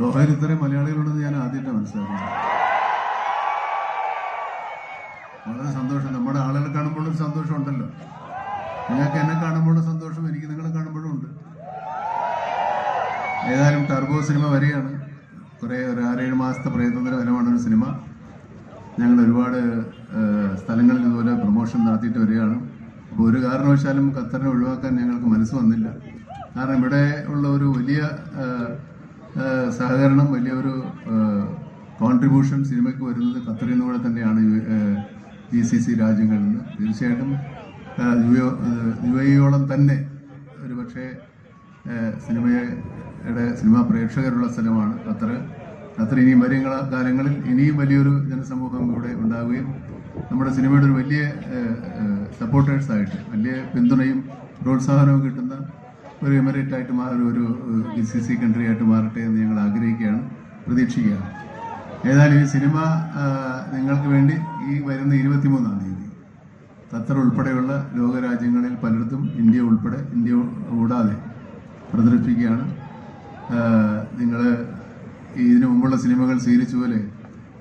ദോഹയിൽ ഇത്രയും മലയാളികളുണ്ടെന്ന് ഞാൻ ആദ്യമായിട്ട് മനസ്സിലാക്കുന്നത്. വളരെ സന്തോഷം. നമ്മുടെ ആളുകളെ കാണുമ്പോഴും സന്തോഷം ഉണ്ടല്ലോ. നിങ്ങൾക്ക് എന്നെ കാണുമ്പോഴും സന്തോഷം എനിക്ക് നിങ്ങളെ കാണുമ്പോഴും ഉണ്ട്. ഏതായാലും ടർബോ സിനിമ വരികയാണ്. കുറേ ഒരു ആറേഴ് മാസത്തെ പ്രയത്നത്തിന് ഫലമാണ് ഒരു സിനിമ. ഞങ്ങൾ ഒരുപാട് സ്ഥലങ്ങളിൽ ഇതുപോലെ പ്രൊമോഷൻ നടത്തിയിട്ട് വരികയാണ്. അപ്പോൾ ഒരു കാരണവശാലും ഖത്തറിനെ ഒഴിവാക്കാൻ ഞങ്ങൾക്ക് മനസ്സ് വന്നില്ല. കാരണം ഇവിടെ ഉള്ള ഒരു വലിയ സഹകരണം വലിയൊരു കോൺട്രിബ്യൂഷൻ സിനിമയ്ക്ക് വരുന്നത് ഖത്തറിൽ നിന്ന് കൂടെ തന്നെയാണ് ജി സി സി രാജ്യങ്ങളിൽ നിന്ന്. തീർച്ചയായിട്ടും യു എ- എയോളം തന്നെ ഒരു പക്ഷേ സിനിമയുടെ സിനിമാ പ്രേക്ഷകരുള്ള സ്ഥലമാണ് ഖത്തർ ഖത്തർ ഇനിയും വരും കാലങ്ങളിൽ ഇനിയും വലിയൊരു ജനസമൂഹം ഇവിടെ ഉണ്ടാവുകയും നമ്മുടെ സിനിമയുടെ ഒരു വലിയ സപ്പോർട്ടേഴ്സായിട്ട് വലിയ പിന്തുണയും പ്രോത്സാഹനവും കിട്ടുന്ന ഒരു എമിറേറ്റ് ആയിട്ട് മാറി ഒരു ഡി സി സി കൺട്രി ആയിട്ട് മാറട്ടെ എന്ന് ഞങ്ങൾ ആഗ്രഹിക്കുകയാണ്. പ്രതീക്ഷിക്കുകയാണ്. ഏതായാലും ഈ സിനിമ നിങ്ങൾക്ക് വേണ്ടി ഈ വരുന്ന ഇരുപത്തിമൂന്നാം തീയതി ഖത്തർ ഉൾപ്പെടെയുള്ള ലോകരാജ്യങ്ങളിൽ പലയിടത്തും ഇന്ത്യ ഉൾപ്പെടെ ഇന്ത്യ കൂടാതെ പ്രദർശിപ്പിക്കുകയാണ്. നിങ്ങൾ ഇതിനു മുമ്പുള്ള സിനിമകൾ സ്വീകരിച്ച പോലെ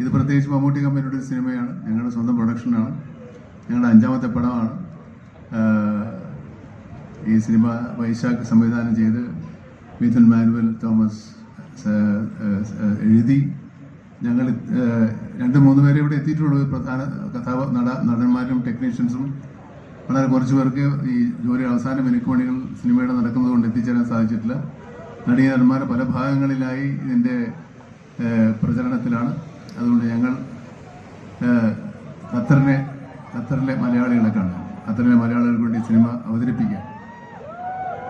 ഇത് പ്രത്യേകിച്ച് മമ്മൂട്ടി കമ്പനിയുടെ ഒരു സിനിമയാണ്. ഞങ്ങളുടെ സ്വന്തം പ്രൊഡക്ഷനാണ് ഞങ്ങളുടെ അഞ്ചാമത്തെ പടമാണ്. ഈ സിനിമ വൈശാഖ് സംവിധാനം ചെയ്ത് മിഥുൻ മാനുവൽ തോമസ് എഴുതി ഞങ്ങൾ രണ്ട് മൂന്ന് പേരെ ഇവിടെ എത്തിയിട്ടുള്ളൂ. പ്രധാന കഥാ നട നടന്മാരും ടെക്നീഷ്യൻസും വളരെ കുറച്ച് പേർക്ക് ഈ ജോലി അവസാന മിനുക്കുമണികൾ സിനിമയുടെ നടക്കുന്നത് കൊണ്ട് എത്തിച്ചേരാൻ സാധിച്ചിട്ടില്ല. നടീനടന്മാർ പല ഭാഗങ്ങളിലായി ഇതിന്റെ പ്രചരണത്തിലാണ്. അതുകൊണ്ട് ഞങ്ങൾ ഖത്തറിനെ ഖത്തറിലെ മലയാളികളെ കാണാം ഖത്തറിലെ മലയാളികൾക്ക് വേണ്ടി സിനിമ അവതരിപ്പിക്കുക ഈ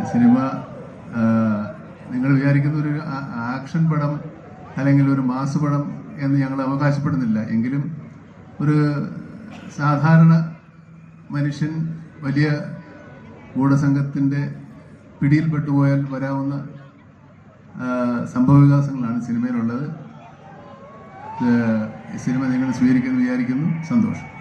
സിനിമ നിങ്ങൾ വിചാരിക്കുന്ന ഒരു ആക്ഷൻ പടം അല്ലെങ്കിൽ ഒരു മാസ് പടം എന്ന് ഞങ്ങൾ അവകാശപ്പെടുന്നില്ല. എങ്കിലും ഒരു സാധാരണ മനുഷ്യൻ വലിയ ഗൂഢസംഘത്തിന്റെ പിടിയിൽപ്പെട്ടുപോയാൽ വരാവുന്ന സംഭവവികാസങ്ങളാണ് സിനിമയിലുള്ളത്. സിനിമ നിങ്ങൾ സ്വീകരിക്കുന്നു വിചാരിക്കുന്നു. സന്തോഷം.